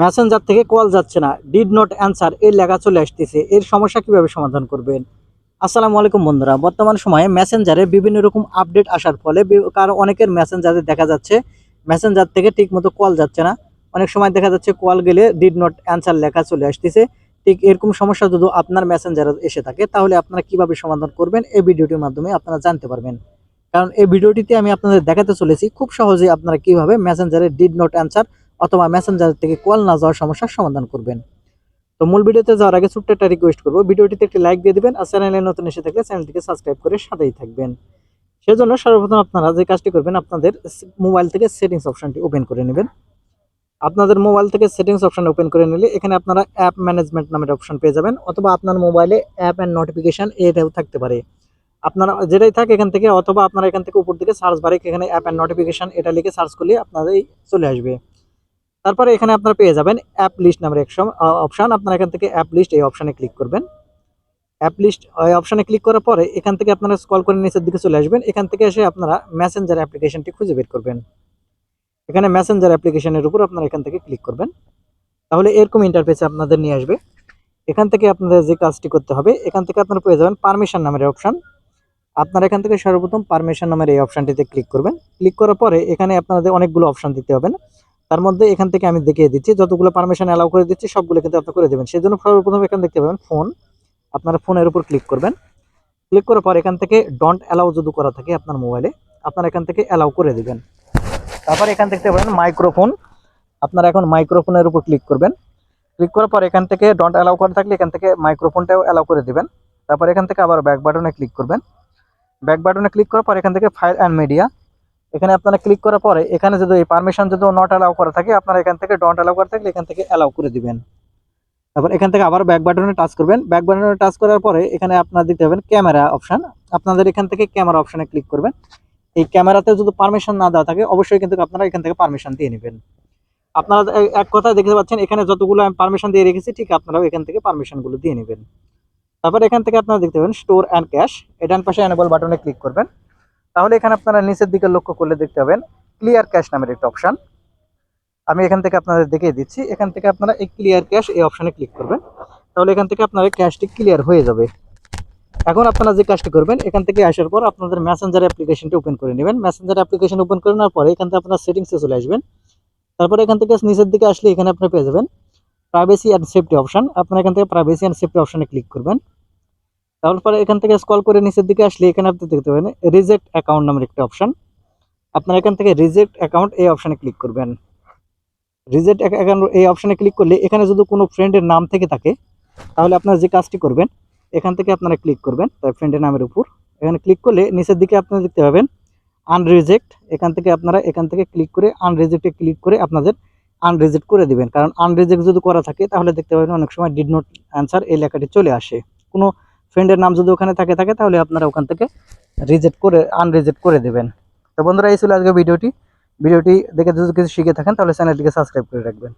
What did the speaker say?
Messenger থেকে call যাচ্ছে না। ডিড নট অ্যান্সার এর লেখা চলে আসতেছে। এর সমস্যা কীভাবে সমাধান করবেন? আসসালামু আলাইকুম বন্ধুরা। বর্তমান সময়ে মেসেঞ্জারে বিভিন্ন রকম আপডেট আসার ফলে কারও অনেকের মেসেঞ্জারে দেখা যাচ্ছে মেসেঞ্জার থেকে ঠিকমতো কল যাচ্ছে না। অনেক সময় দেখা যাচ্ছে কল গেলে ডিড নট অ্যান্সার লেখা চলে আসতেছে। ঠিক এরকম সমস্যা যদি আপনার মেসেঞ্জারে এসে থাকে, তাহলে আপনারা কীভাবে সমাধান করবেন? এই ভিডিওটির মাধ্যমে আপনারা জানতে পারবেন। কারণ এই ভিডিওটিতে আমি আপনাদের দেখাতে চলেছি, খুব সহজেই আপনারা কীভাবে মেসেঞ্জারে ডিড নট অ্যান্সার অথবা মেসেঞ্জার থেকে কল না যাওয়ার সমস্যার সমাধান করবেন। তো মূল ভিডিওতে যাওয়ার আগে ছোট্ট একটা রিকোয়েস্ট করব। ভিডিওটিতে একটি লাইক দিয়ে দেবেন আর চ্যানেলে নতুন এসে থাকলে চ্যানেলটিকে সাবস্ক্রাইব করে সাথেই থাকবেন। সেজন্য সর্বপ্রথম আপনারা যে কাজটি করবেন, আপনাদের মোবাইল থেকে সেটিংস অপশনটি ওপেন করে নেবেন। আপনাদের মোবাইল থেকে সেটিংস অপশান ওপেন করে নিলে এখানে আপনারা অ্যাপ ম্যানেজমেন্ট নামের অপশন পেয়ে যাবেন অথবা আপনার মোবাইলে অ্যাপ অ্যান্ড নোটিফিকেশন এটাও থাকতে পারে। আপনারা যেটাই থাকে এখান থেকে অথবা আপনারা এখান থেকে উপর দিকে সার্চ বারে এখানে অ্যাপ অ্যান্ড নোটিফিকেশন এটা লিখে সার্চ করলে আপনাদের চলে আসবে। তারপরে এখানে আপনারা পেয়ে যাবেন অ্যাপ লিস্ট নামের এক অপশন আপনারা এখান থেকে অ্যাপ লিস্ট এই অপশানে ক্লিক করবেন। অ্যাপ লিস্ট এই অপশনে ক্লিক করার পরে এখান থেকে আপনারা স্ক্রল করে নিচের দিকে চলে আসবেন। এখান থেকে এসে আপনারা মেসেঞ্জার অ্যাপ্লিকেশনটি খুঁজে বের করবেন। এখানে মেসেঞ্জার অ্যাপ্লিকেশনের উপর আপনারা এখান থেকে ক্লিক করবেন। তাহলে এরকম ইন্টারফেসে আপনাদের নিয়ে আসবে। এখান থেকে আপনাদের যে কাজটি করতে হবে, এখান থেকে আপনারা পেয়ে যাবেন পারমিশন নামের অপশন আপনারা এখান থেকে সর্বপ্রথম পারমিশন নামের এই অপশনটিতে ক্লিক করবেন। ক্লিক করার পরে এখানে আপনাদের অনেকগুলো অপশান দিতে হবে না। তার মধ্যে এখান থেকে আমি দেখিয়ে দিচ্ছি, যতগুলো পারমিশন অ্যালাউ করে দিচ্ছি, সবগুলো কিন্তু আপনি করে দেবেন। সেই জন্য সর্বপ্রথম এখানে দেখতে পাবেন ফোন আপনারা ফোনের উপর ক্লিক করবেন। ক্লিক করার পর এখান থেকে ডন্ট অ্যালাউ যদি করা থাকে আপনার মোবাইলে আপনারা এখান থেকে অ্যালাউ করে দেবেন। তারপর এখান থেকে পারেন মাইক্রোফোন আপনারা এখন মাইক্রোফোনের উপর ক্লিক করবেন। ক্লিক করার পর এখান থেকে ডন্ট অ্যালাউ করা থাকলে এখান থেকে মাইক্রোফোনটাও অ্যালাউ করে দেবেন। তারপর এখান থেকে আবার ব্যাক বাটনে ক্লিক করবেন। ব্যাক বাটনে ক্লিক করার পর এখান থেকে ফাইল অ্যান্ড মিডিয়া এখানে আপনারা ক্লিক করার পরে এখানে যদি এই পারমিশন যদি নট অ্যালাউ করা থাকে, আপনারা এখান থেকে ডন্ট অ্যালাউ করা থাকলে এখান থেকে অ্যালাউ করে দিবেন। তারপর এখান থেকে আবার ব্যাক বাটনে টাচ করবেন। ব্যাক বাটনে টাচ করার পরে এখানে আপনারা দিতে হবেন ক্যামেরা অপশন আপনাদের এখান থেকে ক্যামেরা অপশনে ক্লিক করবেন। এই ক্যামেরাতে যদি পারমিশন না দেওয়া থাকে, অবশ্যই কিন্তু আপনারা এখান থেকে পারমিশন দিয়ে নেবেন। আপনারা এক কথা দেখতে পাচ্ছেন, এখানে যতগুলো আমি পারমিশন দিয়ে রেখেছি, ঠিক আপনারাও এখান থেকে পারমিশনগুলো দিয়ে নেবেন। তারপর এখান থেকে আপনারা দেখতে পাবেন স্টোর অ্যান্ড ক্যাশ এ ডান পাশে এনেবল বাটনে ক্লিক করবেন। তাহলে এখানে আপনারা নিচের দিকে লক্ষ্য করলে দেখতে পাবেন ক্লিয়ার ক্যাশ নামের একটা অপশন আমি এখান থেকে আপনাদের দেখিয়ে দিচ্ছি। এখান থেকে আপনারা এই ক্লিয়ার ক্যাশ এই অপশনে ক্লিক করবেন। তাহলে এখান থেকে আপনার ক্যাশটি ক্লিয়ার হয়ে যাবে। এখন আপনারা যে কাজটি করবেন, এখান থেকে আসার পর আপনাদের মেসেঞ্জার অ্যাপ্লিকেশনটি ওপেন করে নেবেন। মেসেঞ্জার অ্যাপ্লিকেশন ওপেন করে নেওয়ার পরে এখান থেকে আপনার সেটিংসে চলে আসবেন। তারপরে এখান থেকে নিচের দিকে আসলে এখানে আপনারা পেয়ে যাবেন প্রাইভেসি অ্যান্ড সেফটি অপশন আপনারা এখান থেকে প্রাইভেসি অ্যান্ড সেফটি অপশনে ক্লিক করবেন। তারপরে এখান থেকে স্ক্রল করে নিচের দিকে আসলে এখানে আপনি দেখতে পাবেন রিজেক্ট অ্যাকাউন্ট নামের একটা অপশান আপনারা এখান থেকে রিজেক্ট অ্যাকাউন্ট এই অপশানে ক্লিক করবেন। রিজেক্ট অ্যাকাউন্ট এই অপশানে ক্লিক করলে এখানে যদি কোনো ফ্রেন্ডের নাম থেকে থাকে, তাহলে আপনারা যে কাজটি করবেন, এখান থেকে আপনারা ক্লিক করবেন, তার ফ্রেন্ডের নামের উপর। এখানে ক্লিক করলে নিচের দিকে আপনারা দেখতে পাবেন আনরিজেক্ট এখান থেকে আপনারা এখান থেকে ক্লিক করে আনরিজেক্টে ক্লিক করে আপনাদের আনরিজেক্ট করে দিবেন। কারণ আনরিজেক্ট যদি করা থাকে, তাহলে দেখতে পাবেন অনেক সময় ডিড নট অ্যান্সার এই লেখাটি চলে আসে। কোনো ফ্রেন্ডের নাম যদি ওখানে থাকে থাকে, তাহলে আপনারা ওখান থেকে রিজেক্ট করে আনরিজেক্ট করে দেবেন। তো বন্ধুরা, এই ছিল আজকে ভিডিওটি। ভিডিওটি দেখে যদি কিছু শিখে থাকেন, তাহলে চ্যানেলটিকে সাবস্ক্রাইব করে রাখবেন।